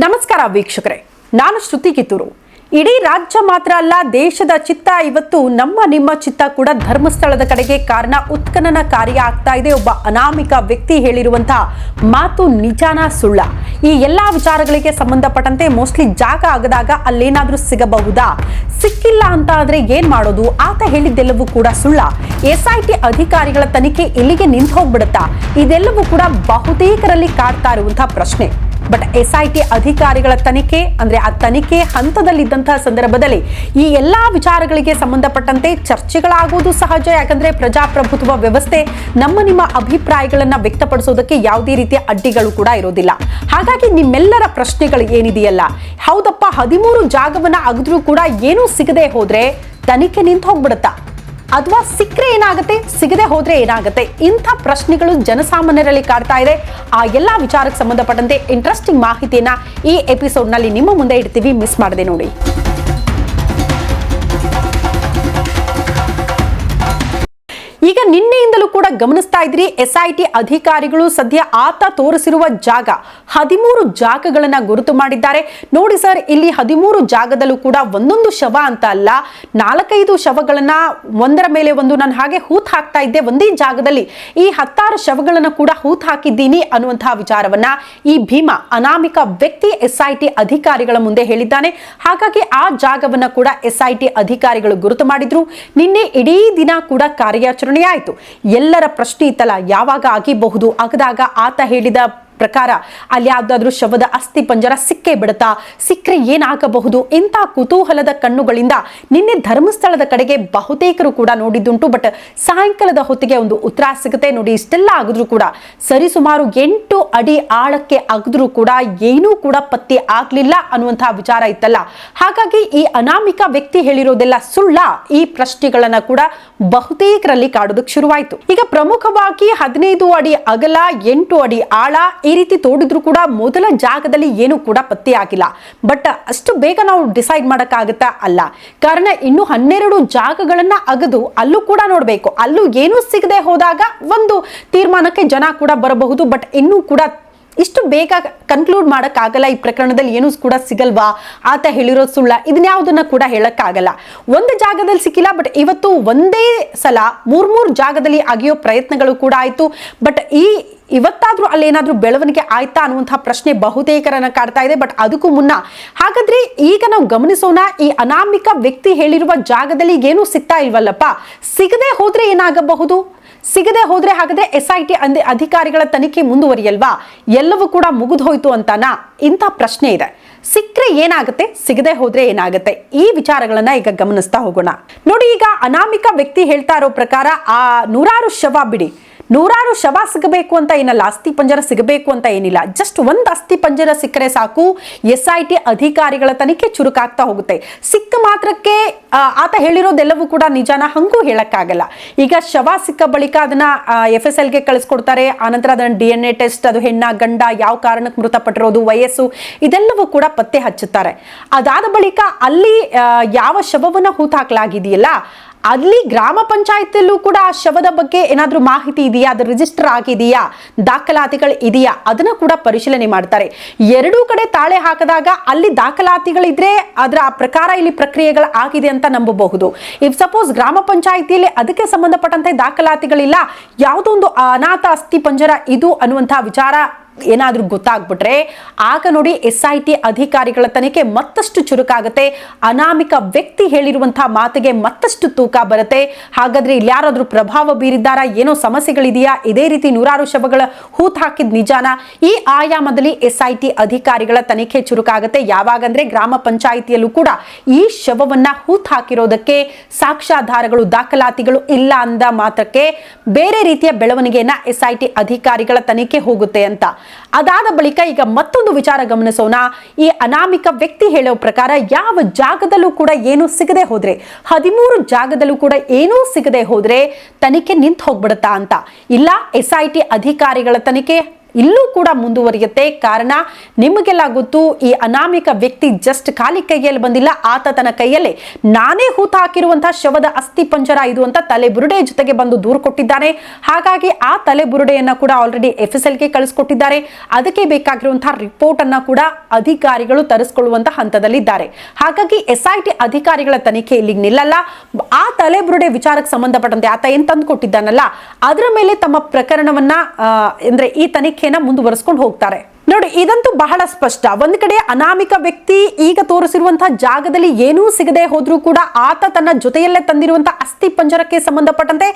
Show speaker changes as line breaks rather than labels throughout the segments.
ನಮಸ್ಕಾರ ವೀಕ್ಷಕರೇ, ನಾನು ಶ್ರುತಿ ಕಿತ್ತೂರು. ಇಡೀ ರಾಜ್ಯ ಮಾತ್ರ ಅಲ್ಲ, ದೇಶದ ಚಿತ್ತ ಇವತ್ತು ನಮ್ಮ ನಿಮ್ಮ ಚಿತ್ತ ಕೂಡ ಧರ್ಮಸ್ಥಳದ ಕಡೆಗೆ ಕಾರಣ ಉತ್ಖನನ ಕಾರ್ಯ ಆಗ್ತಾ ಇದೆ. ಒಬ್ಬ ಅನಾಮಿಕ ವ್ಯಕ್ತಿ ಹೇಳಿರುವಂತಹ ಮಾತು ನಿಜಾನ ಸುಳ್ಳ. ಈ ಎಲ್ಲಾ ವಿಚಾರಗಳಿಗೆ ಸಂಬಂಧಪಟ್ಟಂತೆ ಮೋಸ್ಟ್ಲಿ ಜಾಗ ಆಗದಾಗ ಅಲ್ಲೇನಾದ್ರೂ ಸಿಗಬಹುದಾ? ಸಿಕ್ಕಿಲ್ಲ ಅಂತ ಆದ್ರೆ ಏನು ಮಾಡೋದು? ಆತ ಹೇಳಿದ್ದೆಲ್ಲವೂ ಕೂಡ ಸುಳ್ಳ. ಎಸ್ ಐ ಟಿ ಅಧಿಕಾರಿಗಳ ತನಿಖೆ ಇಲ್ಲಿಗೆ ನಿಂತು ಹೋಗ್ಬಿಡುತ್ತಾ ಇದೆಲ್ಲವೂ ಕೂಡ ಬಹುತೇಕರಲ್ಲಿ ಕಾಡ್ತಾ ಇರುವಂತಹ ಪ್ರಶ್ನೆ. ಬಟ್ ಎಸ್ ಐ ಟಿ ಅಧಿಕಾರಿಗಳ ತನಿಖೆ, ಅಂದ್ರೆ ಆ ತನಿಖೆ ಹಂತದಲ್ಲಿದ್ದಂತಹ ಸಂದರ್ಭದಲ್ಲಿ ಈ ಎಲ್ಲಾ ವಿಚಾರಗಳಿಗೆ ಸಂಬಂಧಪಟ್ಟಂತೆ ಚರ್ಚೆಗಳಾಗುವುದು ಸಹಜ. ಯಾಕಂದ್ರೆ ಪ್ರಜಾಪ್ರಭುತ್ವ ವ್ಯವಸ್ಥೆ ನಮ್ಮ ನಿಮ್ಮ ಅಭಿಪ್ರಾಯಗಳನ್ನ ವ್ಯಕ್ತಪಡಿಸೋದಕ್ಕೆ ಯಾವುದೇ ರೀತಿಯ ಅಡ್ಡಿಗಳು ಕೂಡ ಇರೋದಿಲ್ಲ. ಹಾಗಾಗಿ ನಿಮ್ಮೆಲ್ಲರ ಪ್ರಶ್ನೆಗಳು ಏನಿದೆಯಲ್ಲ, ಹೌದಪ್ಪ, ಹದಿಮೂರು ಜಾಗವನ್ನ ಅಗದ್ರೂ ಕೂಡ ಏನೂ ಸಿಗದೆ ಹೋದ್ರೆ ತನಿಖೆ ನಿಂತು ಹೋಗ್ಬಿಡುತ್ತಾ ಅಥವಾ ಸಿಕ್ಕರೆ ಏನಾಗುತ್ತೆ? ಸಿಗದೆ ಹೋದ್ರೆ ಏನಾಗುತ್ತೆ? ಇಂಥ ಪ್ರಶ್ನೆಗಳು ಜನಸಾಮಾನ್ಯರಲ್ಲಿ ಕಾಡ್ತಾ ಇದೆ. ಆ ಎಲ್ಲ ವಿಚಾರಕ್ಕೆ ಸಂಬಂಧಪಟ್ಟಂತೆ ಇಂಟ್ರೆಸ್ಟಿಂಗ್ ಮಾಹಿತಿಯನ್ನ ಈ ಎಪಿಸೋಡ್ನಲ್ಲಿ ನಿಮ್ಮ ಮುಂದೆ ಇಡ್ತೀವಿ. ಮಿಸ್ ಮಾಡದೆ ನೋಡಿ. ಈಗ ನಿನ್ನೆಯಿಂದಲೂ ಕೂಡ ಗಮನಿಸ್ತಾ ಇದ್ರಿ ಎಸ್ಐಟಿ ಅಧಿಕಾರಿಗಳು ಸದ್ಯ ಆತ ತೋರಿಸಿರುವ ಜಾಗ ಹದಿಮೂರು ಜಾಗಗಳನ್ನ ಗುರುತು ಮಾಡಿದ್ದಾರೆ. ನೋಡಿ ಸರ್, ಇಲ್ಲಿ ಹದಿಮೂರು ಜಾಗದಲ್ಲೂ ಕೂಡ ಒಂದೊಂದು ಶವ ಅಂತ ಅಲ್ಲ, ನಾಲ್ಕೈದು ಶವಗಳನ್ನ ಒಂದರ ಮೇಲೆ ಒಂದು, ನಾನು ಹಾಗೆ ಹೂತ್ ಹಾಕ್ತಾ ಇದ್ದೆ, ಒಂದೇ ಜಾಗದಲ್ಲಿ ಈ ಹತ್ತಾರು ಶವಗಳನ್ನ ಕೂಡ ಹೂತ್ ಹಾಕಿದ್ದೀನಿ ಅನ್ನುವಂತಹ ವಿಚಾರವನ್ನ ಈ ಭೀಮ ಅನಾಮಿಕ ವ್ಯಕ್ತಿ ಎಸ್ಐಟಿ ಅಧಿಕಾರಿಗಳ ಮುಂದೆ ಹೇಳಿದ್ದಾನೆ. ಹಾಗಾಗಿ ಆ ಜಾಗವನ್ನ ಕೂಡ ಎಸ್ಐಟಿ ಅಧಿಕಾರಿಗಳು ಗುರುತು ಮಾಡಿದ್ರು. ನಿನ್ನೆ ಇಡೀ ದಿನ ಕೂಡ ಕಾರ್ಯಾಚರಣೆ ಆಯಿತು ಎಲ್ಲರ ಪ್ರಶ್ನೆ ಇತ್ತಲ್ಲ ಯಾವಾಗ ಆಗಿಬಹುದು ಆಗದಾಗ ಆತ ಹೇಳಿದ ಪ್ರಕಾರ ಅಲ್ಲಿ ಯಾವ್ದಾದ್ರೂ ಶವದ ಅಸ್ಥಿ ಪಂಜರ ಸಿಕ್ಕೇ ಬಿಡುತ್ತಾ, ಸಿಕ್ಕರೆ ಏನಾಗಬಹುದು? ಇಂಥ ಕುತೂಹಲದ ಕಣ್ಣುಗಳಿಂದ ನಿನ್ನೆ ಧರ್ಮಸ್ಥಳದ ಕಡೆಗೆ ಬಹುತೇಕರು ಕೂಡ ನೋಡಿದ್ದುಂಟು. ಬಟ್ ಸಾಯಂಕಾಲದ ಹೊತ್ತಿಗೆ ಒಂದು ಉತ್ತರ ಸಿಗುತ್ತೆ. ನೋಡಿ, ಇಷ್ಟೆಲ್ಲ ಆಗಿದ್ರು ಕೂಡ, ಸರಿಸುಮಾರು ಎಂಟು ಅಡಿ ಆಳಕ್ಕೆ ಅಗದ್ರೂ ಕೂಡ ಏನೂ ಕೂಡ ಪತ್ತೆ ಆಗ್ಲಿಲ್ಲ ಅನ್ನುವಂತಹ ವಿಚಾರ ಇತ್ತಲ್ಲ. ಹಾಗಾಗಿ ಈ ಅನಾಮಿಕ ವ್ಯಕ್ತಿ ಹೇಳಿರೋದೆಲ್ಲ ಸುಳ್ಳ. ಈ ಪ್ರಶ್ನೆಗಳನ್ನ ಕೂಡ ಬಹುತೇಕರಲ್ಲಿ ಕಾಡೋದಕ್ಕೆ ಶುರುವಾಯಿತು. ಈಗ ಪ್ರಮುಖವಾಗಿ ಹದಿನೈದು ಅಡಿ ಅಗಲ, ಎಂಟು ಅಡಿ ಆಳ ಈ ರೀತಿ ತೋಡಿದ್ರು ಕೂಡ ಮೊದಲ ಜಾಗದಲ್ಲಿ ಏನು ಕೂಡ ಪತ್ತೆ ಆಗಿಲ್ಲ. ಬಟ್ ಅಷ್ಟು ಬೇಗ ನಾವು ಡಿಸೈಡ್ ಮಾಡೋಕ್ಕಾಗುತ್ತಾ ಅಲ್ಲ. ಕಾರಣ ಇನ್ನು ಹನ್ನೆರಡು ಜಾಗಗಳನ್ನ ಅಗದು ಅಲ್ಲೂ ಕೂಡ ನೋಡಬೇಕು. ಅಲ್ಲೂ ಏನೂ ಸಿಗದೆ ಹೋದಾಗ ಒಂದು ತೀರ್ಮಾನಕ್ಕೆ ಜನ ಕೂಡ ಬರಬಹುದು. ಬಟ್ ಇನ್ನೂ ಕೂಡ ಇಷ್ಟು ಬೇಗ ಕನ್ಕ್ಲೂಡ್ ಮಾಡೋಕ್ಕಾಗಲ್ಲ. ಈ ಪ್ರಕರಣದಲ್ಲಿ ಏನೂ ಕೂಡ ಸಿಗಲ್ವಾ ಆತ ಹೇಳಿರೋ ಸುಳ್ಳ ಇದನ್ಯಾವುದನ್ನು ಕೂಡ ಹೇಳಕ್ಕಾಗಲ್ಲ. ಒಂದು ಜಾಗದಲ್ಲಿ ಸಿಕ್ಕಿಲ್ಲ, ಬಟ್ ಇವತ್ತು ಒಂದೇ ಸಲ ಮೂರು ಮೂರು ಜಾಗದಲ್ಲಿ ಅಗಿಯೋ ಪ್ರಯತ್ನಗಳು ಕೂಡ ಆಯಿತು. ಬಟ್ ಈ ಇವತ್ತಾದ್ರೂ ಅಲ್ಲಿ ಏನಾದ್ರೂ ಬೆಳವಣಿಗೆ ಆಯ್ತಾ ಅನ್ನುವಂತಹ ಪ್ರಶ್ನೆ ಬಹುತೇಕರನ್ನ ಕಾಡ್ತಾ ಇದೆ. ಬಟ್ ಅದಕ್ಕೂ ಮುನ್ನ ಹಾಗಾದ್ರೆ ಈಗ ನಾವು ಗಮನಿಸೋಣ, ಈ ಅನಾಮಿಕ ವ್ಯಕ್ತಿ ಹೇಳಿರುವ ಜಾಗದಲ್ಲಿ ಏನೂ ಸಿಗ್ತಾ ಇಲ್ವಲ್ಲಪ್ಪ. ಸಿಗದೆ ಹೋದ್ರೆ ಏನಾಗಬಹುದು? ಸಿಗದೆ ಹೋದ್ರೆ ಹಾಗಾದ್ರೆ ಎಸ್ ಐ ಟಿ ಅಂದೆ ಅಧಿಕಾರಿಗಳ ತನಿಖೆ ಮುಂದುವರಿಯಲ್ವಾ? ಎಲ್ಲವೂ ಕೂಡ ಮುಗಿದು ಹೋಯ್ತು ಅಂತಾನಾ? ಇಂಥ ಪ್ರಶ್ನೆ ಇದೆ. ಸಿಕ್ಕರೆ ಏನಾಗುತ್ತೆ? ಸಿಗದೆ ಹೋದ್ರೆ ಏನಾಗುತ್ತೆ? ಈ ವಿಚಾರಗಳನ್ನ ಈಗ ಗಮನಿಸ್ತಾ ಹೋಗೋಣ. ನೋಡಿ ಈಗ ಅನಾಮಿಕ ವ್ಯಕ್ತಿ ಹೇಳ್ತಾ ಇರೋ ಪ್ರಕಾರ ಆ ನೂರಾರು ಶವ ಬಿಡಿ. ನೂರಾರು ಶವ ಸಿಗಬೇಕು ಅಂತ ಏನಲ್ಲ ಅಸ್ಥಿ ಪಂಜರ ಸಿಗಬೇಕು ಅಂತ ಏನಿಲ್ಲ. ಜಸ್ಟ್ ಒಂದು ಅಸ್ಥಿ ಪಂಜರ ಸಿಕ್ಕರೆ ಸಾಕು. ಎಸ್ ಐ ಟಿ ಅಧಿಕಾರಿಗಳ ತನಿಖೆ ಚುರುಕಾಗ್ತಾ ಹೋಗುತ್ತೆ. ಸಿಕ್ಕ ಮಾತ್ರಕ್ಕೆ ಆತ ಹೇಳಿರೋದೆಲ್ಲವೂ ಕೂಡ ನಿಜಾನ ಹಂಗೂ ಹೇಳಕ್ಕಾಗಲ್ಲ. ಈಗ ಶವ ಸಿಕ್ಕ ಬಳಿಕ ಅದನ್ನ ಎಫ್ ಎಸ್ ಎಲ್ಗೆ ಕಳಿಸ್ಕೊಡ್ತಾರೆ ಆನಂತರ ಅದನ್ನ ಡಿ ಎನ್ ಎ ಟೆಸ್ಟ್, ಅದು ಹೆಣ್ಣ, ಗಂಡ, ಯಾವ ಕಾರಣಕ್ಕೆ ಮೃತಪಟ್ಟಿರೋದು, ವಯಸ್ಸು, ಇದೆಲ್ಲವೂ ಕೂಡ ಪತ್ತೆ ಹಚ್ಚುತ್ತಾರೆ. ಅದಾದ ಬಳಿಕ ಅಲ್ಲಿ ಯಾವ ಶವವನ್ನು ಹೂತಾಕಲಾಗಿದೆಯಲ್ಲ ಅಲ್ಲಿ ಗ್ರಾಮ ಪಂಚಾಯತಿಯಲ್ಲೂ ಕೂಡ ಆ ಶವದ ಬಗ್ಗೆ ಏನಾದರೂ ಮಾಹಿತಿ ಇದೆಯಾ? ಅದು ರಿಜಿಸ್ಟರ್ ಆಗಿದೆಯಾ? ದಾಖಲಾತಿಗಳು ಇದೆಯಾ? ಅದನ್ನು ಕೂಡ ಪರಿಶೀಲನೆ ಮಾಡ್ತಾರೆ. ಎರಡೂ ಕಡೆ ತಾಳೆ ಹಾಕಿದಾಗ ಅಲ್ಲಿ ದಾಖಲಾತಿಗಳಿದ್ರೆ ಅದರ ಆ ಪ್ರಕಾರ ಇಲ್ಲಿ ಪ್ರಕ್ರಿಯೆಗಳು ಆಗಿದೆ ಅಂತ ನಂಬಬಹುದು. ಇಫ್ ಸಪೋಸ್ ಗ್ರಾಮ ಪಂಚಾಯಿತಿಯಲ್ಲಿ ಅದಕ್ಕೆ ಸಂಬಂಧಪಟ್ಟಂತೆ ದಾಖಲಾತಿಗಳಿಲ್ಲ ಯಾವುದೋ ಒಂದು ಅನಾಥ ಅಸ್ಥಿ ಪಂಜರ ಇದು ಅನ್ನುವಂತಹ ವಿಚಾರ ಏನಾದ್ರೂ ಗೊತ್ತಾಗ್ಬಿಟ್ರೆ ಆಗ ನೋಡಿ ಎಸ್ ಐ ಟಿ ಅಧಿಕಾರಿಗಳ ತನಿಖೆ ಮತ್ತಷ್ಟು ಚುರುಕಾಗುತ್ತೆ. ಅನಾಮಿಕ ವ್ಯಕ್ತಿ ಹೇಳಿರುವಂತಹ ಮಾತಿಗೆ ಮತ್ತಷ್ಟು ತೂಕ ಬರುತ್ತೆ. ಹಾಗಾದ್ರೆ ಇಲ್ಲಿ ಯಾರಾದ್ರೂ ಪ್ರಭಾವ ಬೀರಿದ್ದಾರಾ? ಏನೋ ಸಮಸ್ಯೆಗಳಿದೆಯಾ? ಇದೇ ರೀತಿ ನೂರಾರು ಶವಗಳ ಹೂತ್ ಹಾಕಿದ ನಿಜಾನ? ಈ ಆಯಾಮದಲ್ಲಿ ಎಸ್ ಐ ಟಿ ಅಧಿಕಾರಿಗಳ ತನಿಖೆ ಚುರುಕಾಗುತ್ತೆ. ಯಾವಾಗಂದ್ರೆ ಗ್ರಾಮ ಪಂಚಾಯಿತಿಯಲ್ಲೂ ಕೂಡ ಈ ಶವವನ್ನ ಹೂತ್ ಹಾಕಿರೋದಕ್ಕೆ ಸಾಕ್ಷ್ಯಾಧಾರಗಳು, ದಾಖಲಾತಿಗಳು ಇಲ್ಲ ಅಂದ ಮಾತ್ರಕ್ಕೆ ಬೇರೆ ರೀತಿಯ ಬೆಳವಣಿಗೆಯನ್ನ ಎಸ್ ಐ ಟಿ ಅಧಿಕಾರಿಗಳ ತನಿಖೆ ಹೋಗುತ್ತೆ ಅಂತ. ಅದಾದ ಬಳಿಕ ಈಗ ಮತ್ತೊಂದು ವಿಚಾರ ಗಮನಿಸೋಣ. ಈ ಅನಾಮಿಕ ವ್ಯಕ್ತಿ ಹೇಳೋ ಪ್ರಕಾರ ಯಾವ ಜಾಗದಲ್ಲೂ ಕೂಡ ಏನೂ ಸಿಗದೆ ಹೋದ್ರೆ, ಹದಿಮೂರು ಜಾಗದಲ್ಲೂ ಕೂಡ ಏನೂ ಸಿಗದೆ ಹೋದ್ರೆ ತನಿಖೆ ನಿಂತು ಹೋಗ್ಬಿಡುತ್ತಾ ಅಂತ. ಇಲ್ಲ ಎಸ್ ಐ ಟಿ ಅಧಿಕಾರಿಗಳ ತನಿಖೆ ಇಲ್ಲೂ ಕೂಡ ಮುಂದುವರಿಯುತ್ತೆ. ಕಾರಣ, ನಿಮಗೆಲ್ಲ ಗೊತ್ತು, ಈ ಅನಾಮಿಕ ವ್ಯಕ್ತಿ ಜಸ್ಟ್ ಖಾಲಿ ಕೈಯಲ್ಲಿ ಬಂದಿಲ್ಲ, ಆತ ತನ್ನ ಕೈಯಲ್ಲೇ ನಾನೇ ಹೂತ ಹಾಕಿರುವಂತಹ ಶವದ ಅಸ್ಥಿ ಪಂಜರ ಇದು ಅಂತ ತಲೆ ಬುರುಡೆ ಜೊತೆಗೆ ಬಂದು ದೂರು ಕೊಟ್ಟಿದ್ದಾನೆ ಹಾಗಾಗಿ ಆ ತಲೆ ಬುರುಡೆಯನ್ನ ಕೂಡ ಆಲ್ರೆಡಿ ಎಫ್ ಎಸ್ ಎಲ್ಗೆ ಕಳಿಸ್ಕೊಟ್ಟಿದ್ದಾರೆ. ಅದಕ್ಕೆ ಬೇಕಾಗಿರುವಂತಹ ರಿಪೋರ್ಟ್ ಅನ್ನ ಕೂಡ ಅಧಿಕಾರಿಗಳು ತರಿಸ್ಕೊಳ್ಳುವಂತಹ ಹಂತದಲ್ಲಿದ್ದಾರೆ. ಹಾಗಾಗಿ ಎಸ್ ಐ ಟಿ ಅಧಿಕಾರಿಗಳ ತನಿಖೆ ಇಲ್ಲಿ ನಿಲ್ಲಲ್ಲ. ಆ ತಲೆ ಬುರುಡೆ ವಿಚಾರಕ್ಕೆ ಸಂಬಂಧಪಟ್ಟಂತೆ ಆತ ಏನ್ ತಂದು ಕೊಟ್ಟಿದ್ದಾನಲ್ಲ, ಅದರ ಮೇಲೆ ತಮ್ಮ ಪ್ರಕರಣವನ್ನ ಅಂದ್ರೆ ಈ ತನಿಖೆನ ಮುಂದುವರಿಸ್ಕೊಂಡು ಹೋಗ್ತಾರೆ ನೋಡಿ, ಇದಂತೂ ಬಹಳ ಸ್ಪಷ್ಟ. ಒಂದು ಕಡೆ ಅನಾಮಿಕ ವ್ಯಕ್ತಿ ಈಗ ತೋರಿಸಿರುವಂತಹ ಜಾಗದಲ್ಲಿ ಏನೂ ಸಿಗದೆ ಹೋದ್ರೂ ಕೂಡ ಆತ ತನ್ನ ಜೊತೆಯಲ್ಲೇ ತಂದಿರುವಂತಹ ಅಸ್ಥಿ ಪಂಜರಕ್ಕೆ ಸಂಬಂಧಪಟ್ಟಂತೆ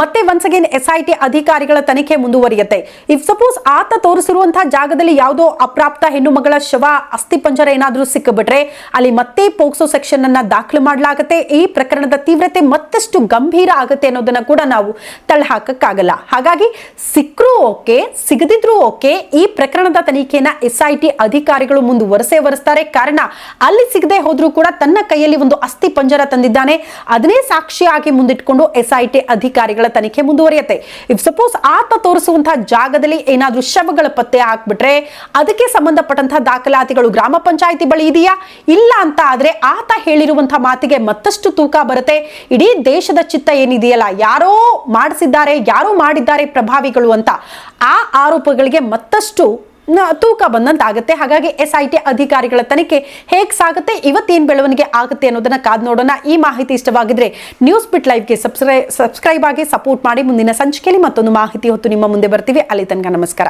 ಮತ್ತೆ once again S I T ಅಧಿಕಾರಿಗಳ ತನಿಖೆ ಮುಂದುವರಿಯುತ್ತೆ. ಇಫ್ ಸಪೋಸ್ ಆತ ತೋರಿಸಿರುವಂತಹ ಜಾಗದಲ್ಲಿ ಯಾವುದೋ ಅಪ್ರಾಪ್ತ ಹೆಣ್ಣು ಮಗಳ ಶವ, ಅಸ್ಥಿ ಪಂಜರ ಏನಾದರೂ ಸಿಕ್ಕಿಬಿಟ್ರೆ ಅಲ್ಲಿ ಮತ್ತೆ ಪೋಕ್ಸೋ ಸೆಕ್ಷನ್ ಅನ್ನ ದಾಖಲು ಮಾಡಲಾಗುತ್ತೆ. ಈ ಪ್ರಕರಣದ ತೀವ್ರತೆ ಮತ್ತಷ್ಟು ಗಂಭೀರ ಆಗುತ್ತೆ ಅನ್ನೋದನ್ನ ಕೂಡ ನಾವು ತಳ್ಳಹಾಕಕ್ಕಾಗಲ್ಲ ಹಾಗಾಗಿ ಸಿಕ್ಕರೂ ಓಕೆ, ಸಿಗದಿದ್ರೂ ಓಕೆ, ಈ ಪ್ರಕರಣದ ತನಿಖೆನ ಎಸ್ ಐ ಟಿ ಅಧಿಕಾರಿಗಳು ಮುಂದುವರೆಸೇ ವರೆಸ್ತಾರೆ ಕಾರಣ, ಅಲ್ಲಿ ಸಿಗದೆ ಹೋದ್ರೂ ಕೂಡ ತನ್ನ ಕೈಯಲ್ಲಿ ಒಂದು ಅಸ್ಥಿ ಪಂಜರ ತಂದಿದ್ದಾನೆ. ಅದನ್ನೇ ಸಾಕ್ಷಿಯಾಗಿ ಮುಂದಿಟ್ಕೊಂಡು ಎಸ್ ಐ ಟಿ ಅಧಿಕಾರಿಗಳ ತನಿಖೆ ಮುಂದುವರಿಯುತ್ತೆ. ಇಫ್ ಸಪೋಸ್ ಆತ ತೋರಿಸುವಂತಹ ಜಾಗದಲ್ಲಿ ಏನಾದ್ರೂ ಶವಗಳ ಪತ್ತೆ ಹಾಕ್ಬಿಟ್ರೆ, ಅದಕ್ಕೆ ಸಂಬಂಧಪಟ್ಟಂತಹ ದಾಖಲಾತಿಗಳು ಗ್ರಾಮ ಪಂಚಾಯಿತಿ ಬಳಿ ಇದೆಯಾ? ಇಲ್ಲ ಅಂತ ಆದ್ರೆ ಆತ ಹೇಳಿರುವಂತಹ ಮಾತಿಗೆ ಮತ್ತಷ್ಟು ತೂಕ ಬರುತ್ತೆ. ಇಡೀ ದೇಶದ ಚಿತ್ತ ಏನಿದೆಯಲ್ಲ, ಯಾರೋ ಮಾಡಿಸಿದ್ದಾರೆ, ಯಾರೋ ಮಾಡಿದ್ದಾರೆ ಪ್ರಭಾವಿಗಳು ಅಂತ ಆ ಆರೋಪಗಳಿಗೆ ಮತ್ತಷ್ಟು ತೂಕ ಬಂದಂತಾಗುತ್ತೆ. ಹಾಗಾಗಿ ಎಸ್ ಐ ಟಿ ಅಧಿಕಾರಿಗಳ ತನಿಖೆ ಹೇಗೆ ಸಾಗುತ್ತೆ, ಇವತ್ತೇನ್ ಬೆಳವಣಿಗೆ ಆಗುತ್ತೆ ಅನ್ನೋದನ್ನ ಕಾದ್ ನೋಡೋಣ. ಈ ಮಾಹಿತಿ ಇಷ್ಟವಾಗಿದ್ರೆ ನ್ಯೂಸ್ ಬಿಟ್ ಲೈವ್ಗೆ ಸಬ್ಸ್ಕ್ರೈ ಸಬ್ಸ್ಕ್ರೈಬ್ ಆಗಿ ಸಪೋರ್ಟ್ ಮಾಡಿ. ಮುಂದಿನ ಸಂಚಿಕೆಯಲ್ಲಿ ಮತ್ತೊಂದು ಮಾಹಿತಿ ಹೊತ್ತು ನಿಮ್ಮ ಮುಂದೆ ಬರ್ತೀವಿ. ಅಲ್ಲಿ ತನಕ ನಮಸ್ಕಾರ.